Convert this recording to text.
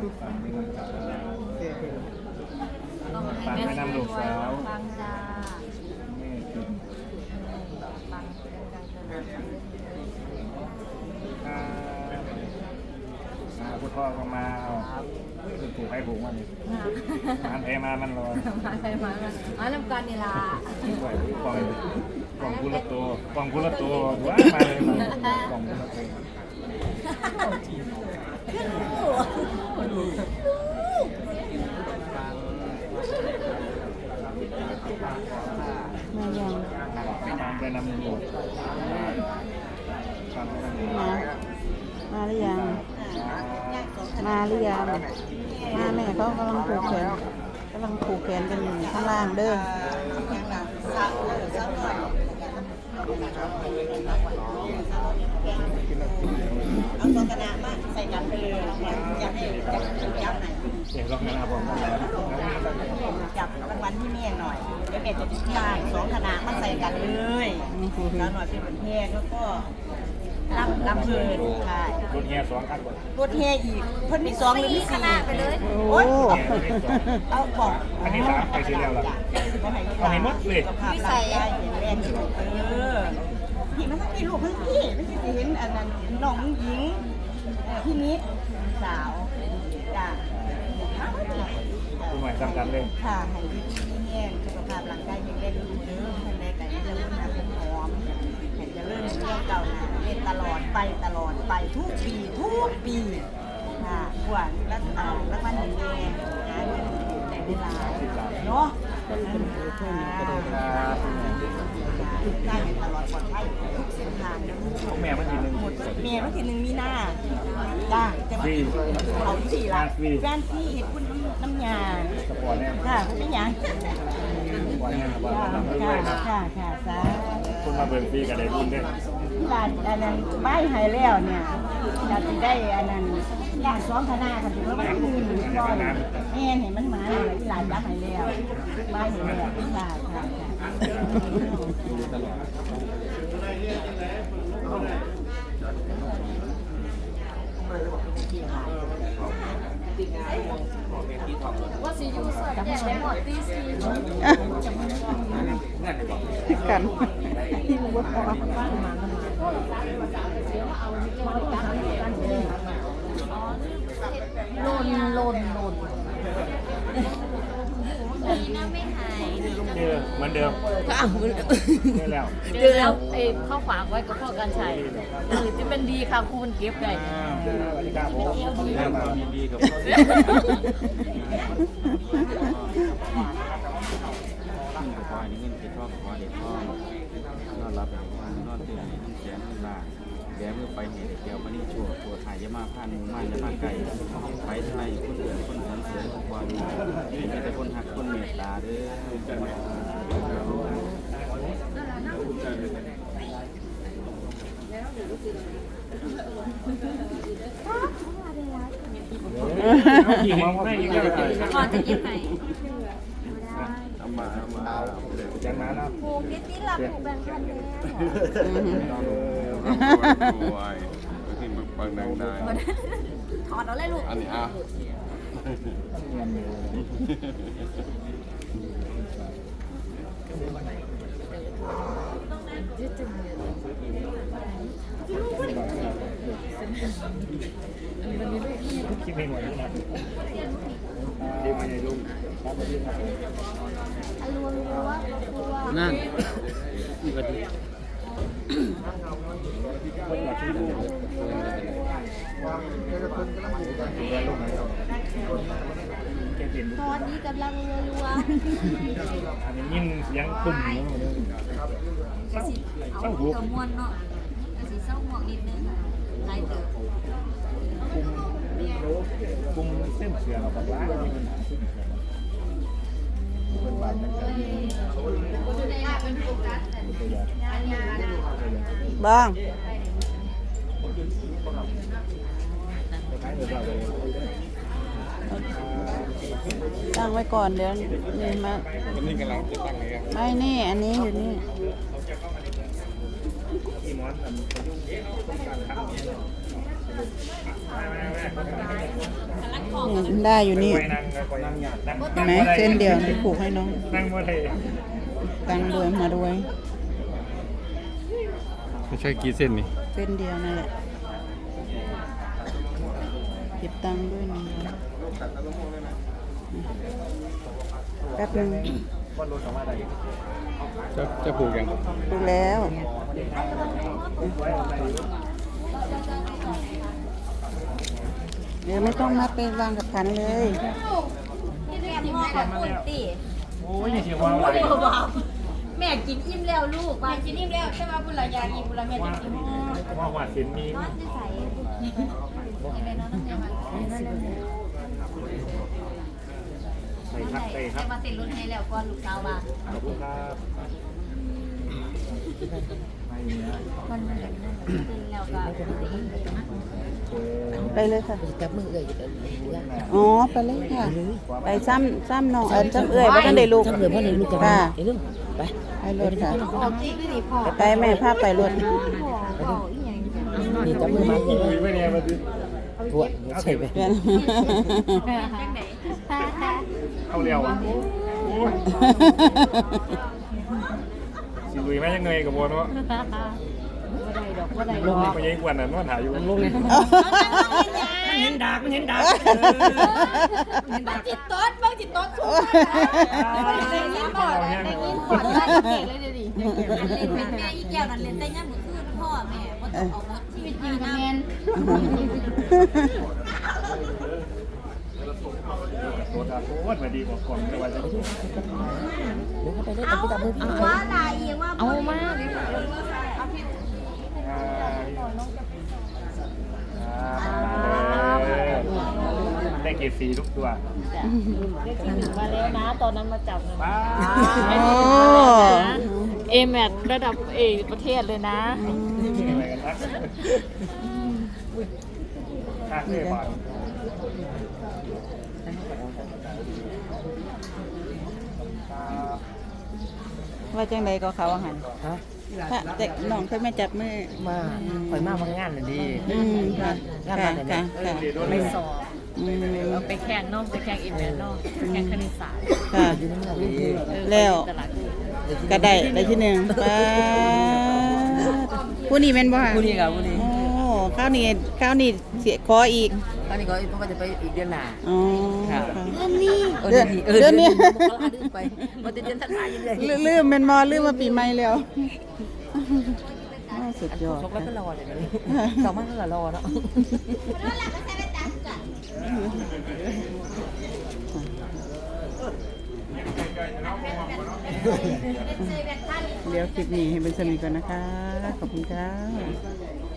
ต้องให้ฟังแม่แม่นำลูกสาวฟังจ้าแม่กินฟังดังๆเลยอ่าอ่าพุทธพ่อก็มาคือถูกให้ผูกมันนี่ยมานแพมามันรอมาใครมามามาลำกันนี่ล่ะไหวกล่องกล่องกุลตัวกล่องกุลตัวว้ามาเลยมากล่องกุลตัว มายัง ตามไปนำลูกฟังแม่นำลูกมามาหรือยัง มาหรือยังมาแม่เขากำลังผูกแขนกำลังผูกแขนกันอยู่ข้างล่างเด้อเอาตัวกระดาษมาใส่กันเลยอยากให้จับจับไหนเสียงร้องนะครับผม จับรางวัลที่แม่หน่อย เดี๋ยวแม่จะจ่ายสองขนาดมาใส่กันเลยแล้วหน่อยเป็นเหมือนแพงแล้วก็ลำลำเพลินค่ะรถเฮียสองคันก่อนรถแห่อีกเพิ่นมีสองหรือมีคสี่ณะไปเลยโอ้เอาบอกอันนี้สามไปซื้อแล้วล่ะเอาให้หมดเลยสุขภาพร่างกายแข็งแรงอยู่เออพี่มันต้องมีลูกทั้งพี่ไม่ใช่จะเห็นอันนั้นน้องหญิงเอ่อพี่นิดสาวจ้ะ ผู้ใหม่สำกันเลยค่ะให้ดีดีแห้งสุขภาพร่างกายแข็งแรงดูเด้อภายในก็จะเริ่มมาเป็นหอมเห็นจะเริ่มเชื่อเก่าหนาเล่นตลอดไปตลอดไปทุกปีทุกปีค่ะกว่าแล้วเอาแล้วมันแดงหาเงิน ในเวลาเนาะเป็นเป็นผู้ช่วยหนูก็ได้ครับได้ตลอดปลอดภัยทุกเส้นทางนะลูกแม่มาทีหนึ่งหมดเมียวันที่หนึ่งมีหน้าจ้าจะมาเอาที่ละแฟนพี่เห็ดคุณน้ำยาสปอร์ตแน่ค่ะไม่หยังสปอร์ตแน่สปอร์ตค่ะทำด้วยค่ะนะค่ะค่ะสาคุณมาเบิ่งปีกับได้บุญด้วยที่ร้านอันนั้นใบหายแล้วเนี่ยอยากจะได้อันนั้น ร้านซ้อมคณะค่ะถือว่ามันมือหนึ่งก้อนแม่เห็นมันมาเลยที่ร้านยักษ์หายแล้วใบหายแล้วค่ะค่ะที่กันที่รู้ว่าพอ โลนโลนโลนดีนะไม่หายเจอเหมือนเดิมก็อ้าเจอแล้วเจอแล้วไอ้เข้าฝากไว้กับพ่อกันชัยเออจะเป็นดีค่ะคุณเก็บได้ อ่าสวัสดีครับผมเริ่มายินดีกับขอให้เงินเก็บทองขอเด็กทอนอนรับอย่างวันนอนตื่นให้เสียงเงินลา แกมือไปเหตุเกี่ยวมันนี่ชั่วปวดหายยามาผ่านมือมันยามาไก่ไปทางไหนคนเดือดคนสันเสียทุกวันมีแต่คนหักคนเมตตาเด้อยิงมองไม่ยิงแล้วพอจะกินไหนเอามาเอามาเอาเลยจันมาแล้วผูกนิดนิดละผูกแบ่งพันแล้ว วยที่มึงปังดังได้ถอดเอาเลยลูกอันนี้อะคิดไม่หมดนะดีมาใหญ่ลุงครับสวัสดีครับอรัวรัวรัว นั่นนี่ก็ดีคนหลับที่ดูแกเปลี่ยน ตอนนี้กำลังรัวรัวอันนี้ยินเสียงตุ่มอยู่เลยสิเอาเกือบมวนเนาะสีเศร้าหมอกนิดนึงลายเติบกุมคุมเส้นเสือเราแบบว่าเป็นบ้านนะครับตัวอย่าง บ้างคล้ายๆเราเลยตั้งไว้ก่อนเดี๋ยวนี่มาวันนี้กำลังจะตั้งไงไม่นี่ อันนี้อยู่นี่กี่มอนนี่ได้อยู่นี่ไปนั่งไปนั่งนั่งเห็นไหมเส้นเดียวไปผูกให้น้องนั่งบ่ได้ตังค์ด้วยมาด้วย ไม่ใช่กี่เส้นนี่เส้นเดียวนั่นแหละเก็บตังค์ด้วยหนึ่งร้อยแป๊บนึงจะจะผูกยังดูแล้วเดี๋ยวไม่ต้องมัดไปวางกับขันเลยที่แม่พ่อขอบคุณติโอ้ยนี่สิว่าอะไร แม่กินอิ่มแล้วลูกแม่กินอิ่มแล้วใช่ไหมบุญละยาอิ่มบุญละแม่จะกินห่อว่าว่าสินมีนอนจะใส่ยังไงนอนต้องยังไงใส่ครับใส่ครัแต่บมาติดรุ่นให้แล้วก่อนลูกสาวว่าขอบคุณครับไม่มีนะมันเหมือนตื่นแล้วก็ ไปเลยค่ะจับมือเอ่ยเอ่ยอ๋อไปเลยค่ะ ไปซ้ำซ้ำน้องเอิญซ้ำเอื่อยเพราะท่านได้ลูกจับมือพ่อในลูกกันค่ะไอ้ลุงไปไปรถค่ะออกจริงด้วยนี่พ่อไปแม่พาไปรถพ่อพ่ออีหยังนี่จับมือมาเลยคุยไม่เนี่ยมาดิปวดใช่ไหมเพื่อนจังไหนเอาเร็วโอ้ยสิลุยแม่ยังเงยกับบัวเนาะ บ่ได้ดอกบ่ได้ลูกนี่ก็ยังกวนน่ะนวดหาอยู่ลุงเนี่ยเห็นดากมันเห็นดากบางจิตต้นบางจิตต้นสูงได้ยินบ่ได้ยินบ่ได้เก่งเลยเดี๋ยวนี้เป็นแม่อีแก้วนั่นเล่นแต่ย่ำมื้อคืนพ่อแม่บ่ต้องเอาหมดชีวิตจริงแม่นโคตรโคตรมาดีกว่าก่อนแต่ว่าจะเดี๋ยวเขาไปเล่นไปจับมือพี่ว่าลายเองว่าเอามาได้ เกรดสีทุกตัวมาแล้วนะ ตอนนั้นมาจับนะป้าโอ้เอแมทระดับเอประเทศเลยนะ อะไรกันทักทักเลยบาทว่าจังใดก็เขาอาหารฮะถ้าเด็กน้องเคยไม่จับมือมาคอยมาบางงานน่ะดีอืมค่ะค่ะค่ะค่ะไปสอบ อืม เอาไปแข่งเนอกไปแข่งเอแมทเนอกแข่งคณิตศาสตร์ค่ะอยู่นั่นน่ะดีเออแล้ว ตลาดดูก็ได้ได้ที่หนึ่งป้าผู้นี้เป็นบ่ค่ะผู้นี้ครับผู้นี้โอ้ข้าวนี่ข้าวนี่เสียคออีก ตอนนี้ก็เพราะว่าจะไปอีกเดือนหน้า อ๋อครับค่ะเออเดือนนี้เดือนนี้ มกราดื้อไปมันจะเดือนธันวาคมเลยลืลืมเป็นมอลืมมาปีใหม่แล้วอ้าวสุดยอดชกแล้วก็รอเลยนี่สองมันก็รอเนาะ เดี๋ยวคลิปนี้ให้เป็นสนิทกันนะคะ ขอบคุณค่ะ